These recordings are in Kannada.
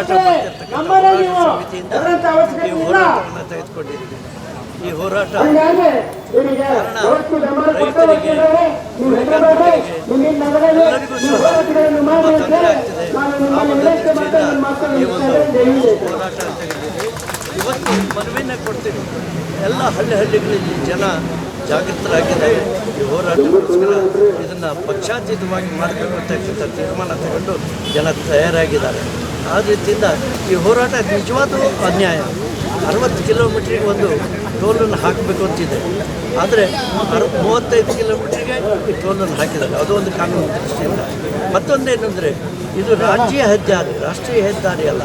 ಹೋರಾಟ ಮಾಡ್ತಿರ್ತಕ್ಕಂಥ ಈ ಹೋರಾಟವನ್ನು ತೆಗೆದುಕೊಂಡಿದ್ದೀವಿ. ಈ ಹೋರಾಟ ರೈತರಿಗೆ ಕೈಗಾರಿಕೆಗಳಿಗೆ ಎಲ್ಲರಿಗೂ ಸಹ ತುಂಬ ತೊಂದರೆ ಆಗ್ತಿದೆ. ಆ ಒಂದು ದೃಷ್ಟಿಯಿಂದ ಈ ಒಂದು ಹೋರಾಟ ಅಂತ ಇವತ್ತು ಮನವಿನ ಕೊಡ್ತೀವಿ ಎಲ್ಲ ಹಳ್ಳಿ ಹಳ್ಳಿಗಳಲ್ಲಿ ಜನ ಜಾಗೃತರಾಗಿದೆ ಈ ಹೋರಾಟಕ್ಕೋಸ್ಕರ ಇದನ್ನು ಪಕ್ಷಾತೀತವಾಗಿ ಮಾಡಬೇಕು ಅಂತಕ್ಕಂಥ ತೀರ್ಮಾನ ತಗೊಂಡು ಜನ ತಯಾರಾಗಿದ್ದಾರೆ. ಆ ರೀತಿಯಿಂದ ಈ ಹೋರಾಟ ನಿಜವಾದ ಅನ್ಯಾಯ. ಅರವತ್ತು ಕಿಲೋಮೀಟ್ರಿಗೆ ಒಂದು ಟೋಲನ್ನು ಹಾಕಬೇಕು ಅಂತಿದೆ. ಆದರೆ ಅರ ಮೂವತ್ತೈದು ಕಿಲೋಮೀಟ್ರಿಗೆ ಈ ಟೋಲನ್ನು ಹಾಕಿದ್ದಾರೆ. ಅದು ಒಂದು ಕಾನೂನು ದೃಷ್ಟಿಯಿಂದ. ಮತ್ತೊಂದೇನೆಂದರೆ ಇದು ರಾಜ್ಯ ಹೆದ್ದಾರಿ, ರಾಷ್ಟ್ರೀಯ ಹೆದ್ದಾರಿ ಅಲ್ಲ.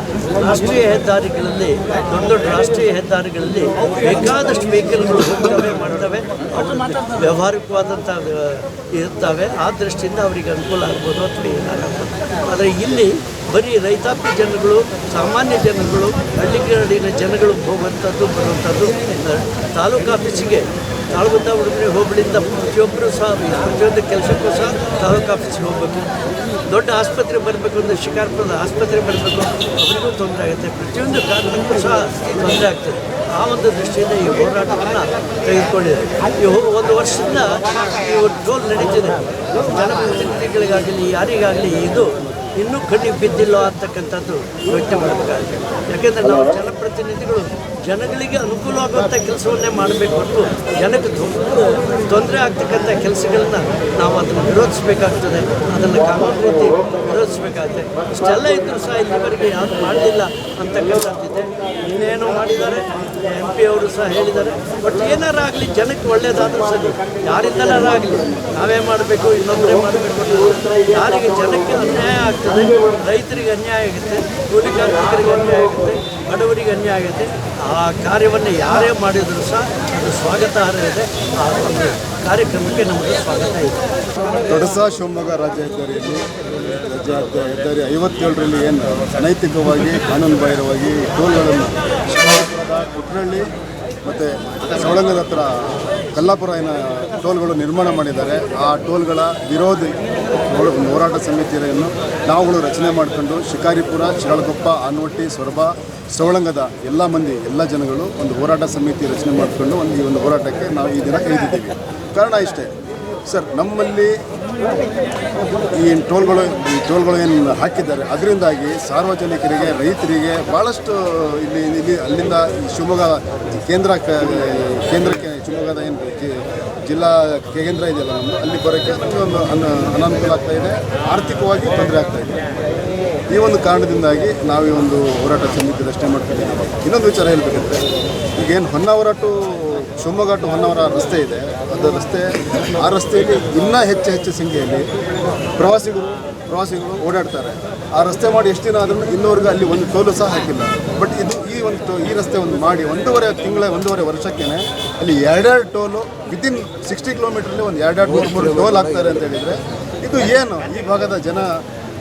ರಾಷ್ಟ್ರೀಯ ಹೆದ್ದಾರಿಗಳಲ್ಲಿ, ದೊಡ್ಡ ದೊಡ್ಡ ರಾಷ್ಟ್ರೀಯ ಹೆದ್ದಾರಿಗಳಲ್ಲಿ ಬೇಕಾದಷ್ಟು ವೆಹಿಕಲ್ಗಳು ಹೋಗ್ತವೆ, ಮಾಡ್ತವೆ. ವ್ಯಾವಹಾರಿಕವಾದಂಥ ವ್ಯ- ಇರ್ತವೆ. ಆ ದೃಷ್ಟಿಯಿಂದ ಅವರಿಗೆ ಅನುಕೂಲ ಆಗ್ಬೋದು ಅಥವಾ ಏನಾಗಬಹುದು. ಆದರೆ ಇಲ್ಲಿ ಬರೀ ರೈತಾಪಿ ಜನಗಳು, ಸಾಮಾನ್ಯ ಜನಗಳು ಹಳ್ಳಿಗಾಡಿನ ಜನಗಳು ಹೋಗುವಂಥದ್ದು, ಬರುವಂಥದ್ದು ತಾಲೂಕು ಆಫೀಸಿಗೆ ತಾಳ್ಬಂದ ಉಡುಪಿ ಹೋಬಳಿಯಿಂದ ಪ್ರತಿಯೊಬ್ಬರು ಸಹ, ಪ್ರತಿಯೊಂದು ಕೆಲಸಕ್ಕೂ ಸಹ ತಾಲೂಕು ಆಫೀಸಿಗೆ ಹೋಗಬೇಕು. ದೊಡ್ಡ ಆಸ್ಪತ್ರೆ ಬರಬೇಕು ಅಂದರೆ ಶಿಕಾರ್ಪುರದ ಆಸ್ಪತ್ರೆ ಬರಬೇಕು. ಅವರಿಗೂ ತೊಂದರೆ ಆಗುತ್ತೆ. ಪ್ರತಿಯೊಂದು ಕಾರಣಕ್ಕೂ ಸಹ ತೊಂದರೆ ಆಗ್ತದೆ. ಆ ಒಂದು ದೃಷ್ಟಿಯಿಂದ ಈ ಹೋರಾಟವನ್ನು ತೆಗೆದುಕೊಂಡಿದೆ ಈ ಒಂದು ವರ್ಷದಿಂದ ಈ ಟೋಲ್ ನಡೀತಿದೆ. ಜನಪ್ರತಿನಿಧಿಗಳಿಗಾಗಲಿ, ಯಾರಿಗಾಗಲಿ ಇದು ಇನ್ನೂ ಕಣ್ಣಿ ಬಿದ್ದಿಲ್ಲ ಅಂತಕ್ಕಂಥದ್ದು ಯೋಚನೆ ಮಾಡಬೇಕಾಗುತ್ತೆ ಯಾಕೆಂದರೆ ನಾವು ಜನಪ್ರತಿನಿಧಿಗಳು ಜನಗಳಿಗೆ ಅನುಕೂಲ ಆಗುವಂಥ ಕೆಲಸವನ್ನೇ ಮಾಡಬೇಕು ಹೊರತು ಜನಕ್ಕೆ ತೊಂದರೆ ಆಗ್ತಕ್ಕಂಥ ಕೆಲಸಗಳನ್ನ ನಾವು ಅದನ್ನು ವಿರೋಧಿಸಬೇಕಾಗ್ತದೆ. ಅದನ್ನು ಕಾನೂನು ರೀತಿ ವಿರೋಧಿಸಬೇಕಾಗುತ್ತೆ. ಇಷ್ಟೆಲ್ಲ ಇದ್ದರೂ ಸಹ ಇಲ್ಲಿವರೆಗೆ ಯಾರು ಮಾಡಲಿಲ್ಲ ಅಂತಕ್ಕಂಥದ್ದಿದೆ. ಇನ್ನೇನೋ ಮಾಡಿದ್ದಾರೆ, ಎಂ ಪಿ ಅವರು ಸಹ ಹೇಳಿದ್ದಾರೆ. ಬಟ್ ಏನಾರು ಆಗಲಿ ಜನಕ್ಕೆ ಒಳ್ಳೆಯದಾದರೂ ಸರಿ. ಯಾರಿಂದಲಾರಾಗಲಿ ನಾವೇ ಮಾಡಬೇಕು ಇನ್ನೊಬ್ಬರೇ ಮಾಡಬೇಕು ಯಾರಿಗೆ ಜನಕ್ಕೆ ಅನ್ಯಾಯ ಆಗ್ತದೆ, ರೈತರಿಗೆ ಅನ್ಯಾಯ ಆಗುತ್ತೆ ಕೂಲಿ ಕಾರ್ಮಿಕರಿಗೆ ಅನ್ಯಾಯ ಆಗುತ್ತೆ. ಬಡವರಿಗೆ ಅನ್ಯಾಯ ಆಗುತ್ತೆ ಆ ಕಾರ್ಯವನ್ನು ಯಾರೇ ಮಾಡಿದರೂ ಸಹ ಅದು ಸ್ವಾಗತಾರ್ಹ ಇದೆ. ಆ ಒಂದು ಕಾರ್ಯಕ್ರಮಕ್ಕೆ ನಮಗೆ ಸ್ವಾಗತ ಇದೆ. ದೊಡಸ ಶಿವಮೊಗ್ಗ ರಾಜ್ಯ ಹೆದ್ದಾರಿಯಲ್ಲಿ ರಾಜ್ಯ ಹೆದ್ದ- ಹೆದ್ದಾರಿ ಐವತ್ತೇಳರಲ್ಲಿ ಏನು ಅನೈತಿಕವಾಗಿ ಕಾನೂನು ಬಾಹಿರವಾಗಿ, ಟೋಲ್ಗಳನ್ನು ಕುಟ್ರಳ್ಳಿ ಮತ್ತು ಸವಳಂಗದ ಹತ್ರ ಕಲ್ಲಾಪುರ ಏನ ಟೋಲ್ಗಳು ನಿರ್ಮಾಣ ಮಾಡಿದ್ದಾರೆ. ಆ ಟೋಲ್ಗಳ ವಿರೋಧಿ ಹೋರಾಟ ಸಮಿತಿಯನ್ನು ನಾವುಗಳು ರಚನೆ ಮಾಡಿಕೊಂಡು ಶಿಕಾರಿಪುರ, ಶಿರಾಳಕೊಪ್ಪ, ಆನವಟ್ಟಿ, ಸೊರಬ, ಸವಳಂಗದ ಎಲ್ಲ ಮಂದಿ, ಎಲ್ಲ ಜನಗಳು ಒಂದು ಹೋರಾಟ ಸಮಿತಿ ರಚನೆ ಮಾಡಿಕೊಂಡು ಒಂದು ಈ ಒಂದು ಹೋರಾಟಕ್ಕೆ ನಾವು ಈ ದಿನ ಕೈದಿದ್ದೀವಿ ಕಾರಣ ಇಷ್ಟೇ. ಸರ್, ನಮ್ಮಲ್ಲಿ ಈ ಟೋಲ್ಗಳು ಈ ಟೋಲ್ಗಳು ಏನು ಹಾಕಿದ್ದಾರೆ? ಅದರಿಂದಾಗಿ ಸಾರ್ವಜನಿಕರಿಗೆ, ರೈತರಿಗೆ ಭಾಳಷ್ಟು ಇಲ್ಲಿ ಇಲ್ಲಿ, ಅಲ್ಲಿಂದ ಶಿವಮೊಗ್ಗ ಕೇಂದ್ರ ಕೇಂದ್ರಕ್ಕೆ, ಶಿವಮೊಗ್ಗದ ಏನು ಜಿಲ್ಲಾ ಕೇಂದ್ರ ಇದೆಯಲ್ಲ ನಮ್ಮದು ಅಲ್ಲಿ ಬರೋಕ್ಕೆ ಒಂದು ಅನ, ಅನಾನುಕೂಲ ಆಗ್ತಾ ಇದೆ. ಆರ್ಥಿಕವಾಗಿ ತೊಂದರೆ ಆಗ್ತಾ ಇದೆ. ಈ ಒಂದು ಕಾರಣದಿಂದಾಗಿ ನಾವು ಒಂದು ಹೋರಾಟ ಸಮಿತಿ ರಚನೆ ಮಾಡ್ತೀವಿ ಇನ್ನೊಂದು ವಿಚಾರ ಹೇಳಬೇಕಂದ್ರೆ, ಈಗೇನು ಹೊನ್ನಾವರ ಟು ಶಿವಮೊಗ್ಗ ಹೊನ್ನಾವರ ರಸ್ತೆ ಇದೆ. ಅದು ರಸ್ತೆ ಆ ರಸ್ತೆಯಲ್ಲಿ ಇನ್ನೂ ಹೆಚ್ಚು ಹೆಚ್ಚು ಸಂಖ್ಯೆಯಲ್ಲಿ ಪ್ರವಾಸಿಗರು ಪ್ರವಾಸಿಗಳು ಓಡಾಡ್ತಾರೆ. ಆ ರಸ್ತೆ ಮಾಡಿ ಎಷ್ಟು ದಿನ ಆದರೂ ಇನ್ನೂವರೆಗೂ ಅಲ್ಲಿ ಒಂದು ಟೋಲು ಸಹ ಹಾಕಿಲ್ಲ. ಬಟ್ ಇದು ಈ ಒಂದು ಈ ರಸ್ತೆ ಒಂದು ಮಾಡಿ ಒಂದೂವರೆ ತಿಂಗಳ, ಒಂದೂವರೆ ವರ್ಷಕ್ಕೆ ಅಲ್ಲಿ ಎರಡೆರಡು ಟೋಲು ವಿತಿನ್ ಸಿಕ್ಸ್ಟಿ ಕಿಲೋಮೀಟ್ರಲ್ಲಿ ಒಂದು ಎರಡೆರಡು ಮೂರು ಮೂರು ಟೋಲ್ ಹಾಕ್ತಾರೆ ಅಂತ ಹೇಳಿದರೆ ಇದು ಏನು? ಈ ಭಾಗದ ಜನ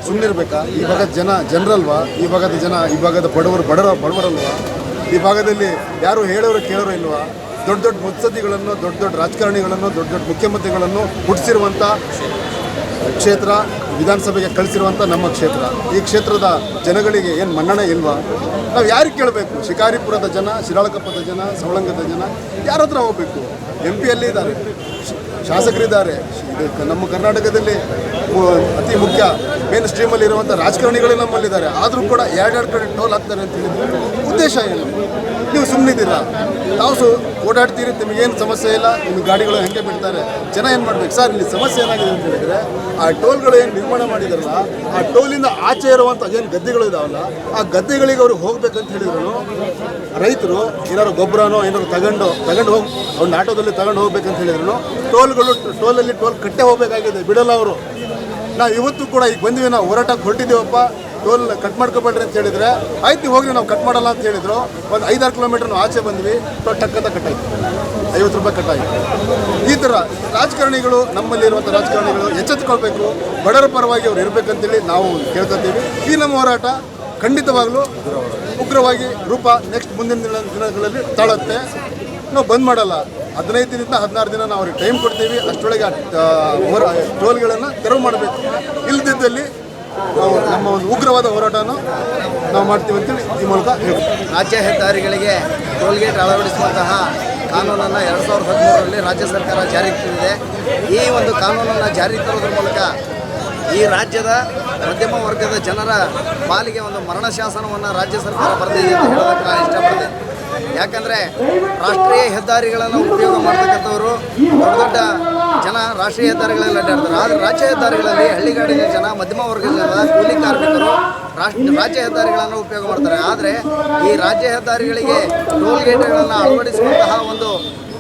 ಸುಮ್ಮನಿರ್ಬೇಕಾ ಈ ಭಾಗದ ಜನ ಜನರಲ್ವಾ? ಈ ಭಾಗದ ಜನ, ಈ ಭಾಗದ ಬಡವರು ಬಡವ ಬಡವರಲ್ವಾ? ಈ ಭಾಗದಲ್ಲಿ ಯಾರು ಹೇಳೋರು ಕೇಳೋರು ಇಲ್ವಾ? ದೊಡ್ಡ ದೊಡ್ಡ ಮುತ್ಸದ್ದಿಗಳನ್ನು, ದೊಡ್ಡ ದೊಡ್ಡ ರಾಜಕಾರಣಿಗಳನ್ನು, ದೊಡ್ಡ ದೊಡ್ಡ ಮುಖ್ಯಮಂತ್ರಿಗಳನ್ನು ಹುಟ್ಟಿಸಿರುವಂಥ ಕ್ಷೇತ್ರ, ವಿಧಾನಸಭೆಗೆ ಕಳಿಸಿರುವಂಥ ನಮ್ಮ ಕ್ಷೇತ್ರ. ಈ ಕ್ಷೇತ್ರದ ಜನಗಳಿಗೆ ಏನು ಮನ್ನಣೆ ಇಲ್ವಾ? ನಾವು ಯಾರಿಗೆ ಕೇಳಬೇಕು? ಶಿಕಾರಿಪುರದ ಜನ, ಶಿರಾಳಕಪ್ಪದ ಜನ, ಸವಳಂಗದ ಜನ, ಯಾರ ಹತ್ರ ಹೋಗಬೇಕು? ಎಂ ಪಿಯಲ್ಲಿ ಇದ್ದಾರೆ, ಶಾಸಕರಿದ್ದಾರೆ. ನಮ್ಮ ಕರ್ನಾಟಕದಲ್ಲಿ ಅತಿ ಮುಖ್ಯ ಮೇನ್ ಸ್ಟ್ರೀಮಲ್ಲಿ ಇರುವಂಥ ರಾಜಕಾರಣಿಗಳು ನಮ್ಮಲ್ಲಿದ್ದಾರೆ. ಆದರೂ ಕೂಡ ಎರಡೆರಡು ಕಡೆ ಟೋಲ್ ಹಾಕ್ತಾರೆ ಅಂತ ಹೇಳಿದ್ರೆ. ಉದ್ದೇಶ ಏನು? ನೀವು ಸುಮ್ಮನಿದ್ದೀರಾ ತಾವು ಸು ಓಡಾಡ್ತೀರಿ ನಿಮಗೇನು ಸಮಸ್ಯೆ ಇಲ್ಲ, ನಿಮ್ಮ ಗಾಡಿಗಳು ಹೆಂಗೆ ಬಿಡ್ತಾರೆ ಜನ ಏನು ಮಾಡ್ಬೇಕು? ಸರ್, ಇಲ್ಲಿ ಸಮಸ್ಯೆ ಏನಾಗಿದೆ ಅಂತ ಹೇಳಿದರೆ, ಆ ಟೋಲ್ಗಳು ಏನು ನಿರ್ಮಾಣ ಮಾಡಿದಾರಲ್ಲ, ಆ ಟೋಲಿಂದ ಆಚೆ ಇರುವಂಥ ಏನು ಗದ್ದೆಗಳು ಇದಾವಲ್ಲ, ಆ ಗದ್ದೆಗಳಿಗೆ ಅವ್ರಿಗೆ ಹೋಗ್ಬೇಕಂತ ಹೇಳಿದ್ರು. ರೈತರು ಏನಾದ್ರು ಗೊಬ್ಬರನೋ ಏನಾದ್ರು ತಗೊಂಡು ತಗೊಂಡು ಹೋಗಿ ಅವ್ರನ್ನ ಆಟೋದಲ್ಲಿ ತಗೊಂಡು ಹೋಗ್ಬೇಕಂತ ಹೇಳಿದ್ರು. ಟೋಲ್ಗಳು, ಟೋಲಲ್ಲಿ ಟೋಲ್ ಕಟ್ಟೆ ಹೋಗಬೇಕಾಗಿದೆ, ಬಿಡಲ್ಲ ಅವರು. ನಾವು ಇವತ್ತು ಕೂಡ ಈಗ ಬಂದ್ವಿ ನಾವು ಹೋರಾಟಕ್ಕೆ ಹೊರಟಿದ್ದೀವಪ್ಪ. ಟೋಲ್ ಕಟ್ ಮಾಡ್ಕೊಬೇಡ್ರಿ ಅಂತ ಹೇಳಿದ್ರೆ. ಆಯ್ತು, ಹೋಗ್ರಿ, ನಾವು ಕಟ್ ಮಾಡಲ್ಲ ಅಂತ ಹೇಳಿದ್ರು. ಒಂದು ಐದಾರು ಕಿಲೋಮೀಟರ್ ನಾವು ಆಚೆ ಬಂದ್ವಿ. ಟೋಲ್ ಟಕ್ಕಂತ ಕಟ್ಟಾಯ್ತು ಐವತ್ತು ರೂಪಾಯಿ ಕಟ್ಟಾಯ್ತು ಈ ಥರ ರಾಜಕಾರಣಿಗಳು ನಮ್ಮಲ್ಲಿರುವಂಥ ರಾಜಕಾರಣಿಗಳು ಎಚ್ಚೆತ್ಕೊಳ್ಬೇಕು ಬಡವರ ಪರವಾಗಿ ಅವ್ರು ಇರಬೇಕಂತೇಳಿ ನಾವು ಕೇಳ್ಕೊತೀವಿ ಈ ನಮ್ಮ ಹೋರಾಟ ಖಂಡಿತವಾಗ್ಲೂ ಉಗ್ರವಾಗಿ ರೂಪ ನೆಕ್ಸ್ಟ್ ಮುಂದಿನ ದಿನ ದಿನಗಳಲ್ಲಿ ತಾಳುತ್ತೆ. ನಾವು ಬಂದ್ ಮಾಡಲ್ಲ. ಹದಿನೈದು ದಿನದಿಂದ ಹದಿನಾರು ದಿನ ನಾವು ಅವ್ರಿಗೆ ಟೈಮ್ ಕೊಡ್ತೀವಿ. ಅಷ್ಟೊಳಗೆ ಹೋರ, ಟೋಲ್ಗಳನ್ನು ತೆರವು ಮಾಡಬೇಕು. ಇಲ್ಲದಿದ್ದಲ್ಲಿ ನಾವು ನಮ್ಮ ಒಂದು ಉಗ್ರವಾದ ಹೋರಾಟವನ್ನು ನಾವು ಮಾಡ್ತೀವಿ ಅಂತೇಳಿ ಈ ಮೂಲಕ ರಾಜ್ಯ ಹೆದ್ದಾರಿಗಳಿಗೆ ಟೋಲ್ಗೇಟ್ ಅಳವಡಿಸುವಂತಹ ಕಾನೂನನ್ನು ಎರಡು ಸಾವಿರದ ಹದಿಮೂರರಲ್ಲಿ ರಾಜ್ಯ ಸರ್ಕಾರ ಜಾರಿಗೆ ತಂದಿದೆ ಈ ಒಂದು ಕಾನೂನನ್ನು ಜಾರಿ ತರೋದ್ರ ಮೂಲಕ ಈ ರಾಜ್ಯದ ಮಧ್ಯಮ ವರ್ಗದ ಜನರ ಪಾಲಿಗೆ ಒಂದು ಮರಣ ಶಾಸನವನ್ನು ರಾಜ್ಯ ಸರ್ಕಾರ ಬರೆದಿದೆ ಅಂತ ಹೇಳೋದಕ್ಕೆ ನಾನು ಇಷ್ಟಪಡ್ತೇನೆ. ಯಾಕಂದರೆ ರಾಷ್ಟ್ರೀಯ ಹೆದ್ದಾರಿಗಳನ್ನು ಉಪಯೋಗ ಮಾಡ್ತಕ್ಕಂಥವ್ರು ದೊಡ್ಡ ದೊಡ್ಡ ಜನ ರಾಷ್ಟ್ರೀಯ ಹೆದ್ದಾರಿಗಳಲ್ಲಿ ಅಡ್ಡಾಡ್ತಾರೆ. ಆದರೆ ರಾಜ್ಯ ಹೆದ್ದಾರಿಗಳಲ್ಲಿ ಹಳ್ಳಿಗಾಡಿನ ಜನ, ಮಧ್ಯಮ ವರ್ಗದ ಜನ, ಕೂಲಿ ಕಾರ್ಮಿಕರು ರಾಷ್ಟ್ರ, ರಾಜ್ಯ ಹೆದ್ದಾರಿಗಳನ್ನು ಉಪಯೋಗ ಮಾಡ್ತಾರೆ. ಆದರೆ ಈ ರಾಜ್ಯ ಹೆದ್ದಾರಿಗಳಿಗೆ ಟೋಲ್ ಗೇಟ್ಗಳನ್ನು ಅಳವಡಿಸುವಂತಹ ಒಂದು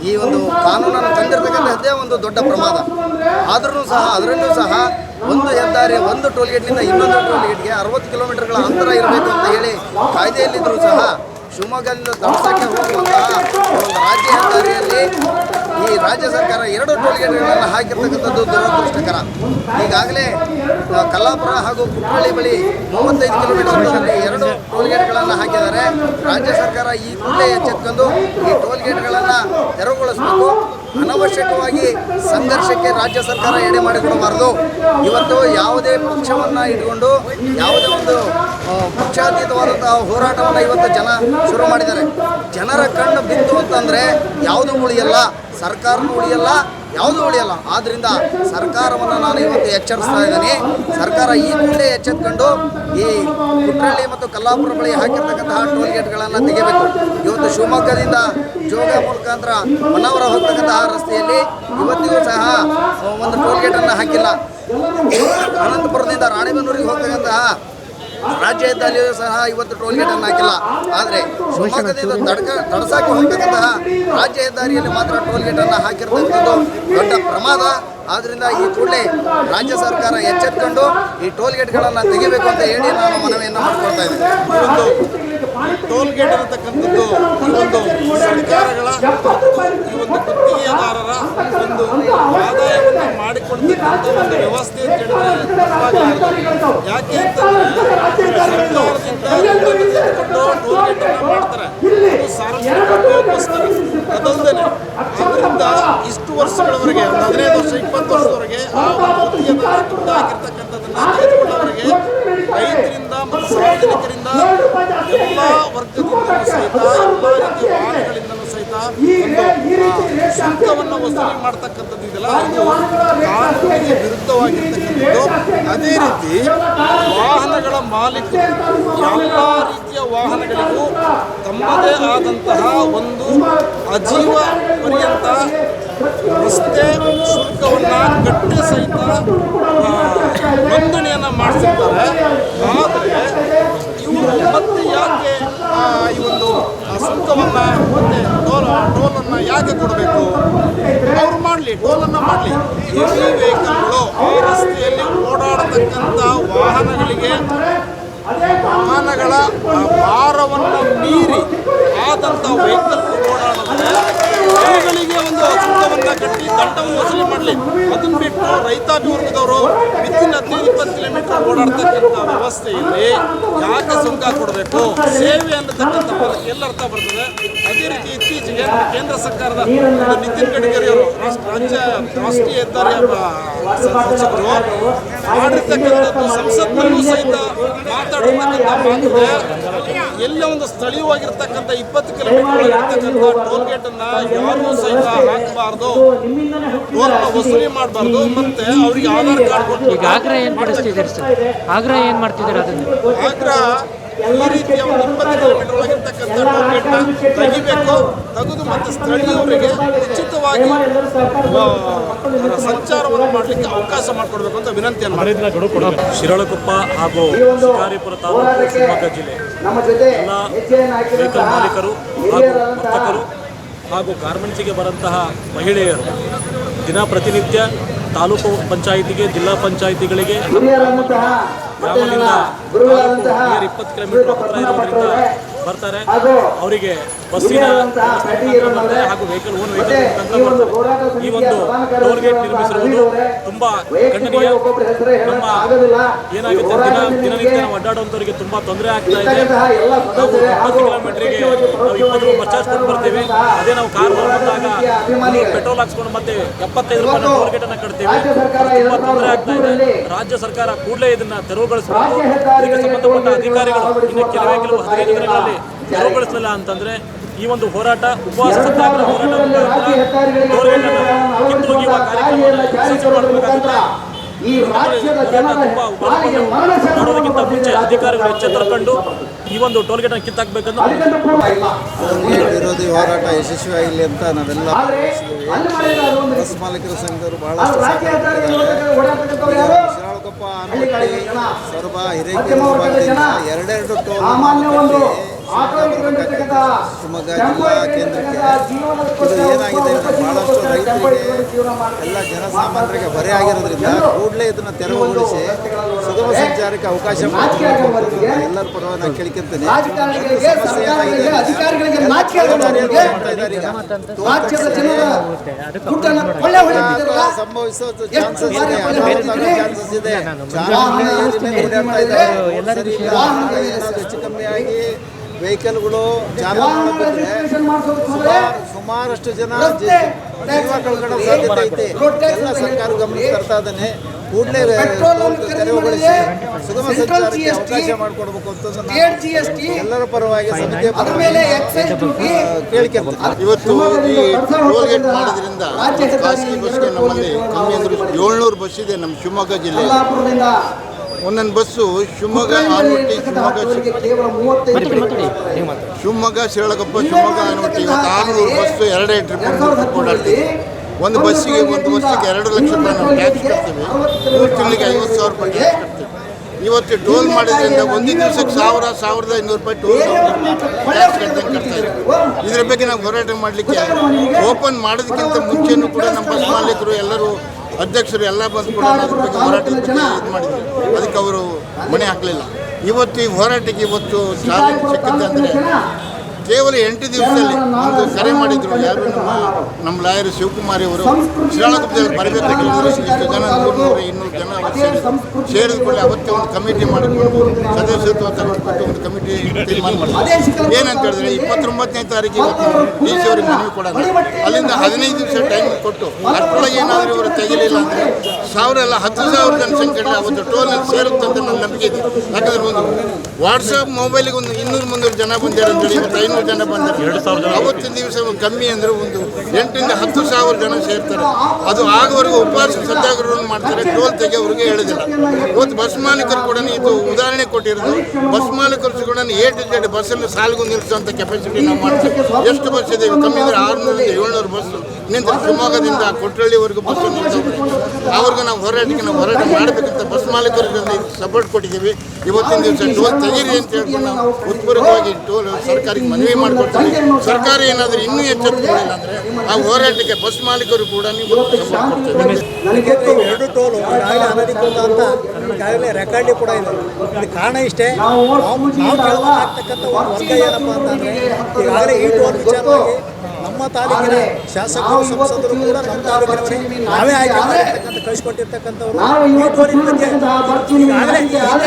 ಈ ಒಂದು ಕಾನೂನನ್ನು ತಂದಿರತಕ್ಕಂಥದ್ದೇ ಒಂದು ದೊಡ್ಡ ಪ್ರಮಾದ. ಆದ್ರೂ ಸಹ, ಅದರಲ್ಲೂ ಸಹ ಒಂದು ಹೆದ್ದಾರಿ, ಒಂದು ಟೋಲ್ ಗೇಟ್ನಿಂದ ಇನ್ನೊಂದು ಟೋಲ್ ಗೇಟ್ಗೆ ಅರವತ್ತು ಕಿಲೋಮೀಟರ್ಗಳ ಅಂತರ ಇರಬೇಕು ಅಂತ ಹೇಳಿ ಕಾಯ್ದೆಯಲ್ಲಿದ್ದರೂ ಸಹ ಶಿವಮೊಗ್ಗದಿಂದ ಧರ್ಮಸ್ಥಳಕ್ಕೆ ಹೋಗುವಂತಹ ಒಂದು ರಾಜ್ಯ ಹೆದ್ದಾರಿಯಲ್ಲಿ ಈ ರಾಜ್ಯ ಸರ್ಕಾರ ಎರಡು ಟೋಲ್ ಗೇಟ್ಗಳನ್ನು ಹಾಕಿರ್ತಕ್ಕಂಥದ್ದು ದುರದೃಷ್ಟಕರ. ಈಗಾಗಲೇ ಕಲ್ಲಾಪುರ ಹಾಗೂ ಕುಟ್ರಳ್ಳಿ ಬಳಿ ಮೂವತ್ತೈದು ಕಿಲೋಮೀಟರ್ ಎರಡು ಟೋಲ್ ಗೇಟ್ಗಳನ್ನು ಹಾಕಿದ್ದಾರೆ. ರಾಜ್ಯ ಸರ್ಕಾರ ಈ ಕೂಡಲೇ ಎಚ್ಚೆತ್ಕೊಂಡು ಈ ಟೋಲ್ ಗೇಟ್ಗಳನ್ನು ತೆರವುಗೊಳಿಸಬೇಕು. ಅನವಶ್ಯಕವಾಗಿ ಸಂಘರ್ಷಕ್ಕೆ ರಾಜ್ಯ ಸರ್ಕಾರ ಎಡೆ ಮಾಡಿಕೊಡಬಾರದು. ಇವತ್ತು ಯಾವುದೇ ಪಕ್ಷವನ್ನು ಇಟ್ಕೊಂಡು ಯಾವುದೇ ಒಂದು ಪಕ್ಷಾತೀತವಾದಂತಹ ಹೋರಾಟವನ್ನು ಇವತ್ತು ಜನ ಶುರು ಮಾಡಿದ್ದಾರೆ. ಜನರ ಕಣ್ಣು ಬಿತ್ತು ಅಂತಂದರೆ ಯಾವುದೂ ಉಳಿಯಲ್ಲ, ಸರ್ಕಾರನೂ ಉಳಿಯಲ್ಲ ಯಾವುದೂ ಉಳಿಯಲ್ಲ ಆದ್ದರಿಂದ ಸರ್ಕಾರವನ್ನು ನಾನು ಇವತ್ತು ಎಚ್ಚರಿಸ್ತಾ ಇದ್ದೀನಿ. ಸರ್ಕಾರ ಈ ಕೂಡಲೇ ಎಚ್ಚೆತ್ಕೊಂಡು ಈ ಕುಟ್ರಳ್ಳಿ ಮತ್ತು ಕಲ್ಲಾಪುರ ಬಳಿ ಹಾಕಿರ್ತಕ್ಕಂತಹ ಟೋಲ್ ಗೇಟ್ಗಳನ್ನು ತೆಗೆಯಬೇಕು ಇವತ್ತು ಶಿವಮೊಗ್ಗದಿಂದ ಜೋಗ ಮುಖಾಂತರ ಹೊನ್ನಾವರ ಹೋಗ್ತಕ್ಕಂತಹ ರಸ್ತೆಯಲ್ಲಿ ಇವತ್ತಿಗೂ ಸಹ ಒಂದು ಟೋಲ್ ಗೇಟನ್ನು ಹಾಕಿಲ್ಲ. ಅನಂತಪುರದಿಂದ ರಾಣೆಬೆನ್ನೂರಿಗೆ ಹೋಗ್ತಕ್ಕಂತಹ ರಾಜ್ಯ ಹೆದ್ದಾರಿಯೂ ಸಹ ಇವತ್ತು ಟೋಲ್ ಗೇಟ್ ಅನ್ನು ಹಾಕಿಲ್ಲ. ಆದರೆ ಶಿವಮೊಗ್ಗದಿಂದ ತಡಕ ತಡಸಾಕಿ ಹೋಗ್ತಕ್ಕಂತಹ ರಾಜ್ಯ ಹೆದ್ದಾರಿಯಲ್ಲಿ ಮಾತ್ರ ಟೋಲ್ ಗೇಟ್ ಅನ್ನು ಹಾಕಿರ್ತಕ್ಕಂಥದ್ದು ದೊಡ್ಡ ಪ್ರಮಾದ. ಆದ್ರಿಂದ ಈ ಕೂಡಲೇ ರಾಜ್ಯ ಸರ್ಕಾರ ಎಚ್ಚೆತ್ಕೊಂಡು ಈ ಟೋಲ್ ಗೇಟ್ಗಳನ್ನು ತೆಗಿಬೇಕು ಅಂತ ಹೇಳಿ ನಾನು ಮನವಿಯನ್ನು ಮಾಡ್ಕೊಳ್ತಾ ಇದ್ದೇನೆ. ಒಂದು ಟೋಲ್ ಗೇಟ್ ಇರತಕ್ಕಂಥದ್ದು ಒಂದು ಸರ್ಕಾರಗಳ ಈ ಒಂದು ಗುತ್ತಿಗೆದಾರರ ಒಂದು ಆದಾಯವನ್ನು ಮಾಡಿಕೊಡ್ತಕ್ಕಂಥ ಒಂದು ವ್ಯವಸ್ಥೆ ಅಂತ. ಯಾಕೆ ಟೋಲ್ ಗೇಟ್ ಮಾಡ್ತಾರೆ ಇಷ್ಟು ವರ್ಷಗಳವರೆಗೆ ಒಂದು ಹದಿನೈದು ವರ್ಷ, ಇಪ್ಪತ್ತು ವರ್ಷದವರೆಗೆ ಆ ಗುತ್ತಿಗೆದಾರ ದುಡ್ಡು ಹಾಕಿರ್ತಕ್ಕಂಥದ್ದನ್ನು ರೈತರಿಂದ ಸಾರ್ವಜನಿಕರಿಂದ ಎಲ್ಲ ವರ್ಗದಿಂದಲೂ ಸಹಿತ ಎಲ್ಲ ರೀತಿಯ ವಾಹನಗಳಿಂದಲೂ ಸಹಿತ ಒಂದು ಶುಲ್ಕವನ್ನು ವಸೂಲಿ ಮಾಡ್ತಕ್ಕಂಥದ್ದು ಇದೆಲ್ಲ ಇದು. ಕಾನೂನಿಗೆ ವಿರುದ್ಧವಾಗಿರ್ತಕ್ಕಂಥದ್ದು. ಅದೇ ರೀತಿ ವಾಹನಗಳ ಮಾಲೀಕರು ಎಲ್ಲ ರೀತಿಯ ವಾಹನಗಳಿಗೂ ತಮ್ಮದೇ ಆದಂತಹ ಒಂದು ಅಜೀವ ಪರ್ಯಂತ ರಸ್ತೆ ಶುಲ್ಕವನ್ನು ಕಟ್ಟೆ ಸಹಿತ ನೋಂದಣಿಯನ್ನು ಮಾಡಿಸಿರ್ತಾರೆ. ಆದರೆ ಇವರು ಮತ್ತೆ ಯಾಕೆ ಈ ಒಂದು ಸುಂಕವನ್ನು ಮತ್ತೆ ಟೋಲ್ ಟೋಲನ್ನು ಯಾಕೆ ಕೊಡಬೇಕು? ಅವ್ರು ಮಾಡಲಿ, ಟೋಲನ್ನು ಮಾಡಲಿ. ಹೆವಿ ವೆಹಿಕಲ್ಗಳು ಈ ರಸ್ತೆಯಲ್ಲಿ ಓಡಾಡತಕ್ಕಂಥ ವಾಹನಗಳಿಗೆ ವಾಹನಗಳ ಭಾರವನ್ನು ಮೀರಿ ಆದಂಥ ವೆಹಿಕಲ್ ಓಡಾಡಿದ್ರೆ ಅವುಗಳಿಗೆ ಒಂದು ಶುಲ್ಕವನ್ನು ಕಟ್ಟಿ ದಂಡವನ್ನು ವಸೂಲಿ ಮಾಡಲಿ. ಅದನ್ನು ಬಿಟ್ಟು ರೈತಾಪಿ ವರ್ಗದವರು ವಿತಿನ್ ಹದಿನೈದು ಇಪ್ಪತ್ತು ಕಿಲೋಮೀಟರ್ ಓಡಾಡ್ತಕ್ಕಂಥ ವ್ಯವಸ್ಥೆಯಲ್ಲಿ ಯಾಕೆ ಸುಂಕ ಕೊಡಬೇಕು? ಸೇವೆ ಅನ್ನತಕ್ಕಂಥ ಪದಕ್ಕೆ ಎಲ್ಲ ಅರ್ಥ ಬರ್ತದೆ? ಅದೇ ರೀತಿ ಇತ್ತೀಚೆಗೆ ಕೇಂದ್ರ ಸರ್ಕಾರದ ನಿತಿನ್ ಗಡ್ಕರಿ ಅವರು ರಾಜ್ಯ ರಾಷ್ಟ್ರೀಯ ಹೆದ್ದಾರಿಯ ಬ- ಸಚಿವರು ಮಾಡಿರ್ತಕ್ಕಂಥದ್ದು ಸಂಸತ್ನಲ್ಲೂ ಸಹಿತ ಮಾತಾಡತಕ್ಕಂಥ ಮಾತಿದೆ ಎಲ್ಲೇ ಒಂದು ಸ್ಥಳೀಯವಾಗಿರ್ತಕ್ಕಂಥ ಇಪ್ಪತ್ತು ಕಿಲೋಮೀಟರ್ ಟೋಲ್ ಗೇಟ್ ಅನ್ನ ಯಾರು ಸಹಿತ ಹಾಕಬಾರ್ದು. ಟೋಲ್ ವಸೂಲಿ ಮಾಡಬಾರ್ದು. ಮತ್ತೆ ಅವ್ರಿಗೆ ಆಧಾರ್ ಕಾರ್ಡ್ ಕೊಟ್ಟು ಈಗ ಆಗ್ರಹ ಏನ್ ಪಡಿಸ್ತಿದ್ದೀರಿ ಸರ್? ಆಗ್ರಹ ಏನ್ ಮಾಡ್ತಿದ್ದಾರೆ ಅದನ್ನ? ಆಗ್ರಹ ಈ ರೀತಿಯ ತೆಗಿಬೇಕು ತೆಗೆದು ಮತ್ತೆ ಸ್ಥಳೀಯವರಿಗೆ ಉಚಿತವಾಗಿ ಸಂಚಾರವನ್ನು ಮಾಡಲಿಕ್ಕೆ ಅವಕಾಶ ಮಾಡಿಕೊಡ್ಬೇಕು ಅಂತ ವಿನಂತಿಯನ್ನು ಕೂಡ ಶಿರಾಳಕೊಪ್ಪ ಹಾಗೂ ಶಿಕಾರಿಪುರ ತಾಲೂಕು ಶಿವಮೊಗ್ಗ ಜಿಲ್ಲೆ. ಎಲ್ಲ ವೆಹಿಕಲ್ ಮಾಲೀಕರು ಹಾಗೂ ವರ್ತಕರು ಹಾಗೂ ಗಾರ್ಮೆಂಟ್ಸಿಗೆ ಬರಂತಹ ಮಹಿಳೆಯರು. ದಿನ ಪ್ರತಿನಿತ್ಯ ತಾಲೂಕು ಪಂಚಾಯಿತಿಗೆ ಜಿಲ್ಲಾ ಪಂಚಾಯಿತಿಗಳಿಗೆ ಗ್ರಾಮದಿಂದ ನಿಯರ್ ಇಪ್ಪತ್ತು ಕಿಲೋಮೀಟರ್ ಬರ್ತಾರೆ. ಅವರಿಗೆ ಬಸ್ಸಿನ ಬಂದರೆ ಹಾಗೂ ವೆಹಿಕಲ್ ಓನ್ ವೆಹಿಕಲ್ ಮುಖಾಂತರ ಈ ಒಂದು ಟೋಲ್ ಗೇಟ್ ನಿರ್ಮಿಸಿರುವುದು ತುಂಬಾ ಖಂಡನೀಯ. ನಮ್ಮ ಏನಾಗುತ್ತೆ ದಿನ ದಿನನಿತ್ಯ ನಾವು ಅಡ್ಡಾಡುವಂಥವರಿಗೆ ತುಂಬಾ ತೊಂದರೆ ಆಗ್ತಾ ಇದೆ. ನಾವು ಇಪ್ಪತ್ತು ಕಿಲೋಮೀಟರ್ಗೆ ನಾವು ಇಪ್ಪತ್ತು ರೂಪಾಯಿ ಚಾರ್ಜ್ ಕೊಟ್ಟು ಬರ್ತೀವಿ. ಅದೇ ನಾವು ಕಾರ್ ಬಂದಾಗ ಪೆಟ್ರೋಲ್ ಹಾಕ್ಸ್ಕೊಂಡು ಮತ್ತೆ ಎಪ್ಪತ್ತೈದು ರೂಪಾಯಿ ಟೋಲ್ ಗೇಟ್ ಅನ್ನ ಕಟ್ತೀವಿ. ತುಂಬಾ ತೊಂದರೆ ಆಗ್ತಾ ಇದೆ. ರಾಜ್ಯ ಸರ್ಕಾರ ಕೂಡಲೇ ಇದನ್ನ ತೆರವುಗೊಳಿಸಬೇಕು. ಇದಕ್ಕೆ ಸಂಬಂಧಪಟ್ಟ ಅಧಿಕಾರಿಗಳು ಇನ್ನು ಕೆಲವೇ ಕೆಲವು ಹದಿನೈದು ದಿನಗಳಲ್ಲಿ ತೆರವುಗೊಳಿಸಲಿಲ್ಲ ಅಂತಂದ್ರೆ ಈ ಒಂದು ಹೋರಾಟ ಉಪವಾಸ ಸತ್ಯಾಗ್ರಹ ಹೋರಾಟ ಮುಖಾಂತರ ಟೋಲ್ ಕಿತ್ತೊಗೆಯುವ ಕಾರ್ಯಕ್ರಮವನ್ನು ಯಶಸ್ವಿ ಮಾಡಬೇಕಾಗುತ್ತೆ ಈ ರಾಜ್ಯದ ಜನರ ನೋಡೋದಕ್ಕಿಂತ ಮುಂಚೆ ಅಧಿಕಾರಿಗಳು ಎಚ್ಚೆತ್ತರ ಕಂಡು ಈ ಒಂದು ಟೋಲ್ ಗೇಟ್ ಅನ್ನು ಕಿತ್ತಾಕ್ಬೇಕಂತ ಟೋಲ್ಗೇಟ್ ವಿರೋಧಿ ಹೋರಾಟ ಯಶಸ್ವಿಯಾಗಲಿ ಅಂತ ನಾವೆಲ್ಲ ಬಸ್ ಮಾಲೀಕರ ಸಂಘದವರು ಬಹಳಷ್ಟು ಓಡಾಡ್ತಕ್ಕಂಥವ್ರು ಯಾರು? ಶಿರಾಳಕೊಪ್ಪ ಸೊರಬ ಭಾಗದಿಂದ ಎರಡೆರಡು ಟೋಲ್ ಶಿವಮೊಗ್ಗ ಜಿಲ್ಲಾ ಕೇಂದ್ರಕ್ಕೆ ಇದು ಏನಾಗಿದೆ ಅಂದ್ರೆ ಬಹಳಷ್ಟು ರೈತರಿಗೆ ಎಲ್ಲ ಜನಸಾಮಾನ್ಯರಿಗೆ ಹೊರೆ ಆಗಿರೋದ್ರಿಂದ ಕೂಡಲೇ ಇದನ್ನ ತೆರವುಗೊಳಿಸಿ ಸುಗಮ ಸಂಚಾರಕ್ಕೆ ಅವಕಾಶ ಎಲ್ಲರ ಪರವಾಗಿ ನಾನು ಕೇಳ್ಕೊಂತೇನೆ. ಹೊಡೆಯುತ್ತಿದ್ದಾರಲ್ಲ ಸಂಭವಿಸೋ ಚಾನ್ಸಸ್ ಇದೆ? ಚಾನ್ಸಸ್ ಹೆಚ್ಚು ಕಮ್ಮಿ ಆಗಿ ವೆಹಿಕಲ್ಗಳು ಸುಮಾರಷ್ಟು ಜನ ಜೀವ ಕಳ್ಕೊಳ್ಳೋ ಸಾಧ್ಯತೆ ಐತೆ. ಎಲ್ಲ ಸರ್ಕಾರ ಗಮನ ತರ್ತಾ ಇದ್ದಾನೆ. ಕೂಡಲೇ ತೆರವುಗೊಳಿಸಿ ಸುಗಮ ಸಂಚಾರಕ್ಕೆ ಅವಕಾಶ ಮಾಡಿಕೊಡ್ಬೇಕು ಅಂತ ಎಲ್ಲರ ಪರವಾಗಿ ಸಮಿತಿಯ ಕೇಳಿಕೆ ಇವತ್ತು ಈ ಟೋಲ್ ಗೇಟ್ ಮಾಡೋದ್ರಿಂದ ಖಾಸಗಿ ಬಸ್ಗೆ ನಮ್ಮಲ್ಲಿ ಕಮ್ಮಿ ಅಂದ್ರೆ ಏಳ್ನೂರು ಬಸ್ ಇದೆ ನಮ್ಮ ಶಿವಮೊಗ್ಗ ಜಿಲ್ಲೆ ಒಂದೊಂದು ಬಸ್ಸು ಶಿವಮೊಗ್ಗ ಆನವಟ್ಟಿ ಶಿವಮೊಗ್ಗ ಶಿವಮೊಗ್ಗ. ಶಿರಳಕೊಪ್ಪ ಶಿವಮೊಗ್ಗ ಆನವಟ್ಟಿ ಇವತ್ತು ಆರುನೂರು ಬಸ್ಸು ಎರಡೇ ಟ್ರಿಪ್ ಓಡಾಡ್ತೀವಿ. ಒಂದು ಬಸ್ಸಿಗೆ ಒಂದು ವರ್ಷಕ್ಕೆ ಎರಡು ಲಕ್ಷ ರೂಪಾಯಿ ನಾವು ಟ್ಯಾಕ್ಸ್ ಕಟ್ತೀವಿ. ಮೂರು ತಿಂಗಳಿಗೆ ಐವತ್ತು ಸಾವಿರ ರೂಪಾಯಿ ಟ್ಯಾಕ್ಸ್ ಕಟ್ತೀವಿ. ಇವತ್ತು ಟೋಲ್ ಮಾಡಿದ್ರಿಂದ ಒಂದು ದಿವಸಕ್ಕೆ ಸಾವಿರ ಸಾವಿರದ ಐನೂರು ರೂಪಾಯಿ ಟೋಲ್ ಟ್ಯಾಕ್ಸ್ ಕಟ್ದಂಗೆ ಕಟ್ತಾ ಇದ್ದೀವಿ. ಇದ್ರ ಬಗ್ಗೆ ನಾವು ಹೋರಾಟ ಮಾಡಲಿಕ್ಕೆ ಓಪನ್ ಮಾಡೋದಕ್ಕಿಂತ ಮುಂಚೆನೂ ಕೂಡ ನಮ್ಮ ಬಸ್ ಮಾಲೀಕರು ಎಲ್ಲರೂ ಅಧ್ಯಕ್ಷರು ಎಲ್ಲ ಬಂದು ಕೂಡ ಅದ್ರ ಬಗ್ಗೆ ಹೋರಾಟದ ಇದು ಮಾಡಿದ್ರು ಅದಕ್ಕೆ ಅವರು ಮಣೆ ಹಾಕಲಿಲ್ಲ. ಇವತ್ತು ಈ ಹೋರಾಟಕ್ಕೆ ಇವತ್ತು ಚಾಲನೆ ಸಿಕ್ಕಿದೆ ಅಂದರೆ ಕೇವಲ ಎಂಟು ದಿವಸದಲ್ಲಿ ಒಂದು ಕರೆ ಮಾಡಿದ್ರು. ಯಾರು ನಮ್ಮ ನಮ್ಮ ಲಾಯರ್ ಶಿವಕುಮಾರಿ ಅವರು ಶಿರಾಳಗುಪ್ಪದಲ್ಲಿ ಬರಬೇಕು ಇಷ್ಟು ಜನ ನೂರು ಇನ್ನೂರು ಜನ ಅವತ್ತು ಸೇರಿದ್ಕೊಳ್ಳಿ ಸೇರಿದ ಕೂಡಲೇ ಅವತ್ತೇ ಒಂದು ಕಮಿಟಿ ಮಾಡಿಕೊಂಡು ಸದಸ್ಯತ್ವ ತೆಗೆದುಕೊಟ್ಟು ಒಂದು ಕಮಿಟಿ ತೀರ್ಮಾನ ಮಾಡಿದ್ರು. ಏನಂತ ಹೇಳಿದ್ರೆ ಇಪ್ಪತ್ತೊಂಬತ್ತನೇ ತಾರೀಕು ಇವತ್ತು ಡಿ ಸಿ ಅವರಿಗೆ ಮನವಿ ಕೊಡೋಣ. ಅಲ್ಲಿಂದ ಹದಿನೈದು ದಿವಸ ಟೈಮ್ ಕೊಟ್ಟು ಅಷ್ಟರೊಳಗೆ ಏನಾದರೂ ಇವರು ತೆಗಿಲಿಲ್ಲ ಅಂದರೆ ಸಾವಿರ ಎಲ್ಲ ಹತ್ತು ಸಾವಿರ ಜನಸಂಖ್ಯೆ ಅವತ್ತು ಟೋಲ್ನಲ್ಲಿ ಸೇರುತ್ತೆ ಅಂತ ನನ್ನ ನಂಬಿಕೆ ಇದೆ. ಯಾಕಂದ್ರೆ ಒಂದು ವಾಟ್ಸಪ್ ಮೊಬೈಲಿಗೆ ಒಂದು ಇನ್ನೂರು ಮುನ್ನೂರು ಜನ ಬಂದಿದ್ದಾರೆ ಅಂತೇಳಿ ಇವತ್ತು ಐನೂರು ಜನ ಬಂದರೆ ಅವತ್ತಿನ ದಿವಸ ಕಮ್ಮಿ ಅಂದರೆ ಒಂದು ಎಂಟರಿಂದ ಹತ್ತು ಸಾವಿರ ಜನ ಸೇರ್ತಾರೆ. ಅದು ಆಗವರೆಗೂ ಉಪವಾಸ ಸತ್ಯಾಗ್ರಹವನ್ನು ಮಾಡ್ತಾರೆ. ಟೋಲ್ ತೆಗೆಯೋರಿಗೆ ಹೇಳಿದಿಲ್ಲ. ಇವತ್ತು ಬಸ್ ಮಾಲೀಕರು ಕೂಡ ಇದು ಉದಾಹರಣೆ ಕೊಟ್ಟಿರೋದು. ಬಸ್ ಮಾಲೀಕರು ಕೂಡ ಎ ಟು ಜೆಡ್ ಬಸ್ಸನ್ನು ಸಾಲಿಗೂ ನಿಲ್ಲಿಸುವಂಥ ಕೆಪಾಸಿಟಿ ನಾವು ಮಾಡ್ತೀವಿ. ಎಷ್ಟು ಬಸ್ ಇದೆ? ಕಮ್ಮಿ ಅಂದರೆ ಆರುನೂರಿಂದ ಏಳ್ನೂರು ಬಸ್ ನಿಂತು ಶಿವಮೊಗ್ಗದಿಂದ ಕೊಟ್ರಳ್ಳಿವರೆಗೂ ಬಸ್ ಅವ್ರಿಗೆ ನಾವು ಹೋರಾಟಕ್ಕೆ ನಾವು ಹೋರಾಟ ಮಾಡಬೇಕಂತ ಬಸ್ ಮಾಲೀಕರಿಗೆ ಸಪೋರ್ಟ್ ಕೊಟ್ಟಿದ್ದೀವಿ. ಇವತ್ತಿನ ದಿವಸ ಟೋಲ್ ತೆಗೀರಿ ಅಂತ ಹೇಳ್ಕೊಂಡು ನಾವು ಉತ್ಪೂರ್ವಕವಾಗಿ ಟೋಲ್ ಸರ್ಕಾರಕ್ಕೆ ಮನವಿ ಮಾಡಿಕೊಡ್ತೀವಿ. ಸರ್ಕಾರ ಏನಾದರೂ ಇನ್ನೂ ಎಚ್ಚರಿಕೆ ಅಂದರೆ ಆ ಹೋರಾಟಕ್ಕೆ ಬಸ್ ಮಾಲೀಕರು ಕೂಡ ನೀವು ಸಪೋರ್ಟ್ ಕೊಡ್ತೀವಿ. ಎರಡು ಟೋಲು ಅನಧಿಕೃತ ಅಂತ ಈಗಾಗಲೇ ರೆಕಾರ್ಡ್ ಕೂಡ ಇದೆ ಇದಕ್ಕೆ ಕಾರಣ ಇಷ್ಟೇ, ನಾವು ಒಂದು ವರ್ಗ ಏನಪ್ಪ ಅಂತಂದರೆ, ಈಗಾಗಲೇ ಈ ಟೋಲ್ ವಿಚಾರವಾಗಿ ನಮ್ಮ ತಾಲೂಕಿನ ಶಾಸಕರು ಸಂಸದರು ಕೂಡ ನಮ್ಮ ತಾಲೂಕಿನ ನಾವೇ ಆಯ್ಕೆ ಮಾಡಿರ್ತಕ್ಕಂಥ ಕಳಿಸ್ಕೊಟ್ಟಿರ್ತಕ್ಕಂಥವ್ರು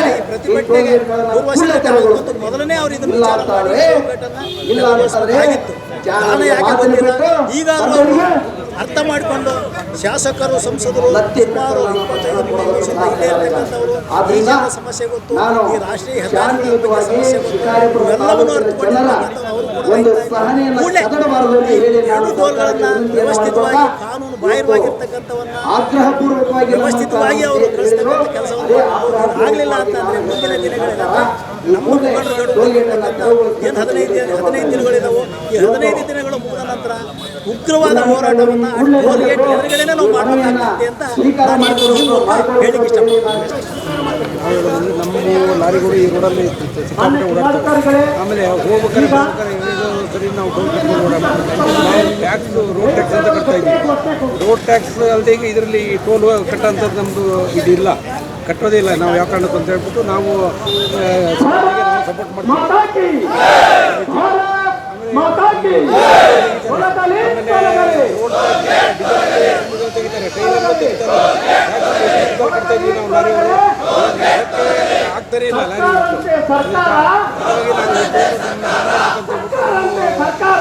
ಈ ಪ್ರತಿಭಟನೆಗೆ ಮತ್ತು ಮೊದಲನೇ ಅವರು ಇದನ್ನು ವಿಚಾರ ಮಾಡಿ ಆಗಿತ್ತು. ಯಾಕೆ ಬಂದಿಲ್ಲ? ಈಗಾಗಲೂ ಅರ್ಥ ಮಾಡಿಕೊಂಡು ಶಾಸಕರು ಸಂಸದರು ಸುಮಾರು ಇಪ್ಪತ್ತೈದು ಮೂವತ್ತು ವರ್ಷದಿಂದ ಇಲ್ಲೇ ಇರ್ತಕ್ಕಂಥವರು ಈ ಜನರ ಸಮಸ್ಯೆ ಗೊತ್ತು. ಈ ರಾಷ್ಟ್ರೀಯ ಹೆದ್ದಾರಿಗಳ ಬಗ್ಗೆ ಸಮಸ್ಯೆ ಗೊತ್ತು. ಇವೆಲ್ಲವನ್ನೂ ಅರ್ಥಕೊಂಡಿರ್ತಕ್ಕಂಥವ್ರು ಅವರು. ಒಂದು ಸಹನೆಯನ್ನು ಹೇಳಿ ನಾನು ವ್ಯವಸ್ಥಿತವಾಗಿ ಕಾನೂನು ಬಾಹಿರವಾಗಿರ್ತಕ್ಕಂಥವನ್ನ ಆಗ್ರಹಪೂರ್ವಕವಾಗಿ ವ್ಯವಸ್ಥಿತವಾಗಿ ಅವರು ಕಳಿಸ್ತಕ್ಕಂಥ ಕೆಲಸವನ್ನು ಆಗಲಿಲ್ಲ ಅಂತಂದ್ರೆ ಮುಂದಿನ ದಿನಗಳಿದಾವೆ ನಮ್ಮ ಮುಖಂಡರುಗಳು ಏನು ಹದಿನೈದು ದಿನ ಹದಿನೈದು ದಿನಗಳಿದಾವೆ? ಈ ಹದಿನೈದು ದಿನಗಳು ಮುಗಿದ ನಂತರ ಉಗ್ರವಾದ ಹೋರಾಟವನ್ನು ಗೇಟ್ ನಾವು ಮಾಡಬೇಕಾಗುತ್ತೆ ಅಂತ ನಾನು ಈ ಮೂಲಕ ಹೇಳಿಕ್ಕೆ ಇಷ್ಟಪಡ್ತೀನಿ. ನಮ್ಮ ಲಾರಿಗಳು ಈ ರೋಡಲ್ಲಿ ಓಡಾಡ್ತವೆ ಆಮೇಲೆ ಹೋಗ್ಬೇಕಾದ್ರೆ ಸರಿ ನಾವು ಟೋಲ್ ಕಟ್ಕೊಂಡು ಓಡಾಡ್ತೀವಿ ನಾವು ಟ್ಯಾಕ್ಸ್ ರೋಡ್ ಟ್ಯಾಕ್ಸ್ ಅಂತ ಕಟ್ತಾ ಇದ್ದೀವಿ. ರೋಡ್ ಟ್ಯಾಕ್ಸ್ ಅಲ್ಲದೆ ಈಗ ಇದರಲ್ಲಿ ಟೋಲ್ ಕಟ್ಟೋಂಥದ್ದು ನಮ್ಮದು ಇದಿಲ್ಲ. ಕಟ್ಟೋದೇ ಇಲ್ಲ ನಾವು ಯಾವ ಕಾರಣಕ್ಕಂತ ಅಂತ ಹೇಳ್ಬಿಟ್ಟು ನಾವು ಸಪೋರ್ಟ್ ಮಾಡ್ತೀವಿ. माता की बोला काले बोला काले ಆಗ್ತಾರೆ ಸರ್ಕಾರ ಸರ್ಕಾರ